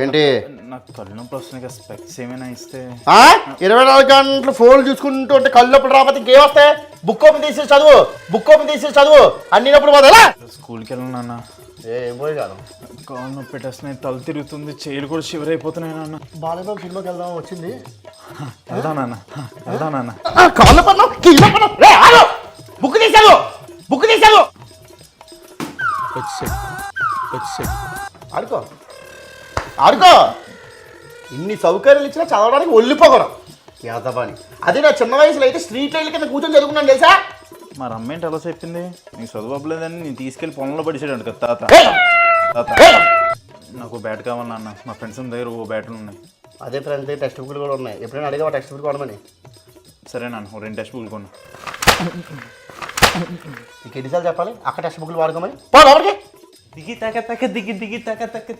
ఏంటి? నాకు కళ్ళు నొప్పి వస్తున్నాయి స్పెక్స్ ఏమైనా ఇస్తే? ఇరవై నాలుగు గంటలు ఫోన్ చూసుకుంటూ ఉంటే కళ్ళు నొప్పులు రాకపోతే ఇంకేం వస్తాయి? బుక్ ఓపెన్ తీసి చదువు బుక్ ఓపెన్ తీసి చదువు అన్ని నొప్పులు పోదా స్కూల్కి వెళ్ళను నాన్న. ఏ పోయి కాదు. కాళ్ళు నొప్పి పెట్టేస్తున్నాయి తల తిరుగుతుంది చేతులు కూడా షివర్ అయిపోతున్నాయి నాన్న. బాలబాబు సినిమాకి వెళ్దాం వచ్చింది? వెళ్దా నాన్న వెళ్దా నాన్న. కాళ్ళు పన్నావు రే ఆగు. బుక్ తీసాడు బుక్ వచ్చేసాడు వచ్చేసాడు ఆడుకో. ఆడుకో. ఇన్ని సౌకర్యాలు ఇచ్చినా చదవడానికి ఒళ్ళిపోగడం యాదవాని. అదే నా చిన్న వయసులో అయితే స్ట్రీట్ లైన్ కింద కూర్చొని చదువుకున్నాను తెలుసా? మా రమ్మ ఏంటి అలా చెప్పింది? నీకు చదువు అవ్వలేదని నేను తీసుకెళ్ళి పొలంలో పడిచాడు కదా తాత! తాత! నాకు బ్యాట్ కావాలి నాన్న. మా ఫ్రెండ్స్ దగ్గర ఓ బ్యాట్లు ఉన్నాయి. అదే ఫ్రెండ్స్ టెక్స్ట్ బుక్లు కూడా ఉన్నాయి. ఎప్పుడైనా అడిగా టెక్స్ట్ బుక్ కొనమని? సరే నాన్న ఓ రెండు టెక్స్ట్ బుక్లు కొన్నా నీకు ఎన్నిసార్లు చెప్పాలి? అక్కడ టెక్స్ట్ బుక్లు వాడుకోమని? పో లోపలికి দিকে তাকা তাকা দিকে দিকে তাকা তাকা